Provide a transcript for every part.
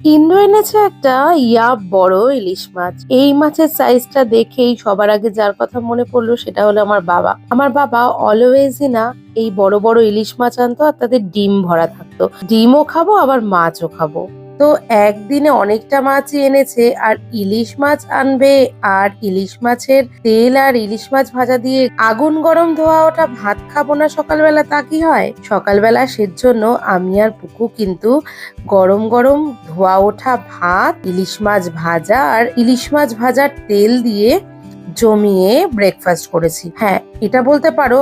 ইন্দ্র এনেছে একটা ইয়া বড় ইলিশ মাছ। এই মাছের সাইজটা দেখেই সবার আগে যার কথা মনে পড়ল সেটা হলো আমার বাবা। আমার বাবা অলওয়েজই না এই বড় বড় ইলিশ মাছ আনতো আর তাদের ডিম ভরা থাকতো। ডিমও খাব, আবার মাছও খাব। তো একদিনে অনেকটা মাছই এনেছে, আর ইলিশ মাছ আনবে, আর ইলিশ মাছের তেল আর ইলিশ মাছ ভাজা দিয়ে আগুন গরম ধোয়া ওটা ভাত খাব না সকালবেলা, তা কি হয়? সকালবেলা সের জন্য আমি আর পুকু কিন্তু গরম গরম ধোয়া ওঠা ভাত, ইলিশ মাছ ভাজা, আর ইলিশ মাছ ভাজার তেল দিয়ে জমিয়ে ব্রেকফাস্ট করেছি। হ্যাঁ এটা বলতে পারো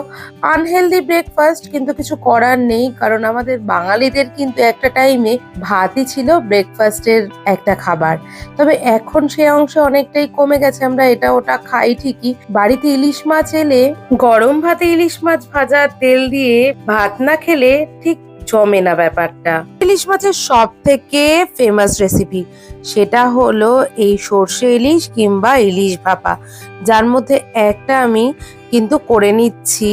আনহেলদি ব্রেকফাস্ট কিন্তু কিছু করার নেই, কারণ আমাদের বাঙালিদের কিন্তু একটা টাইমে ভাতই ছিল ব্রেকফাস্টের একটা খাবার। তবে এখন সে অংশ অনেকটাই কমে গেছে, আমরা এটা ওটা খাই ঠিকই। বাড়িতে ইলিশ মাছ এলে, গরম ভাতে ইলিশ মাছ ভাজা, তেল দিয়ে ভাত না খেলে ঠিক জমে না ব্যাপারটা। ইলিশ মাছের সব থেকে ফেমাস রেসিপি সেটা হলো এই সর্ষে ইলিশ কিংবা ইলিশ ভাপা। যার মধ্যে একটা আমি কিন্তু করে নিচ্ছি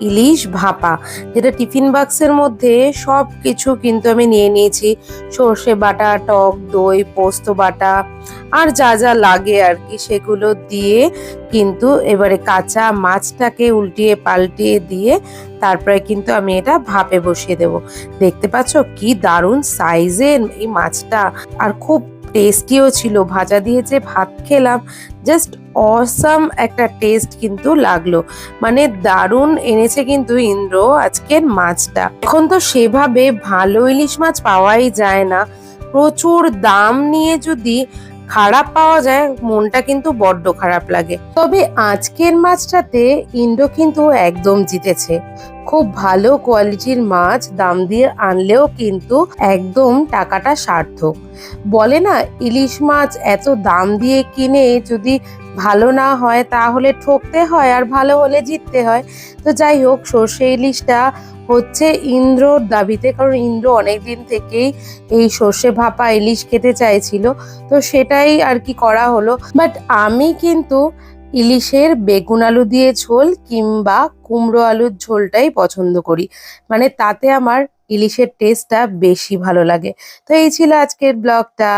ইলিশ ভাপা, যেটা টিফিন বাক্সের মধ্যে সব কিছু কিন্তু আমি নিয়ে নিয়েছি। সর্ষে বাটা, টক দই, পোস্ত বাটা, আর যা যা লাগে আর কি সেগুলো দিয়ে কিন্তু এবারে কাঁচা মাছটাকে উল্টিয়ে পাল্টিয়ে দিয়ে তারপরে কিন্তু আমি এটা ভাপে বসিয়ে দেব। দেখতে পাচ্ছ কি দারুণ সাইজের এই মাছটা। আর খুব টেস্টিও ছিল, ভাজা দিয়ে যে ভাত খেলাম জাস্ট অসাম একটা টেস্ট কিন্তু লাগল। মানে দারুণ এনেছে কিন্তু ইন্দ্র আজকের মাছটা। এখন তো সেভাবে ভালো ইলিশ মাছ পাওয়াই যায় না। প্রচুর দাম নিয়ে যদি খারাপ পাওয়া যায়, মনটা কিন্তু বড্ড খারাপ লাগে। তবে আজকের মাছটাতে ইন্দ্র কিন্তু একদম জিতেছে। খুব ভালো কোয়ালিটির মাছ দাম দিয়ে আনলেও কিন্তু একদম টাকাটা সার্থক। বলে না, ইলিশ মাছ এত দাম দিয়ে কিনে যদি ভালো না হয় তাহলে ঠকতে হয় আর ভালো হলে জিততে হয়। তো যাই হোক, সর্ষে ইলিশটা হচ্ছে ইন্দ্রর দাবিতে, কারণ ইন্দ্র অনেক দিন থেকেই এই সর্ষে ভাপা ইলিশ খেতে চাইছিল। তো সেটাই আর কি করা হলো। বাট আমি কিন্তু ইলিশের বেগুন আলু দিয়ে ঝোল কিংবা কুমড়ো আলুর ঝোলটাই পছন্দ করি। মানে তাতে আমার ইলিশের টেস্টটা বেশি ভালো লাগে। তো এই ছিল আজকের ব্লগটা।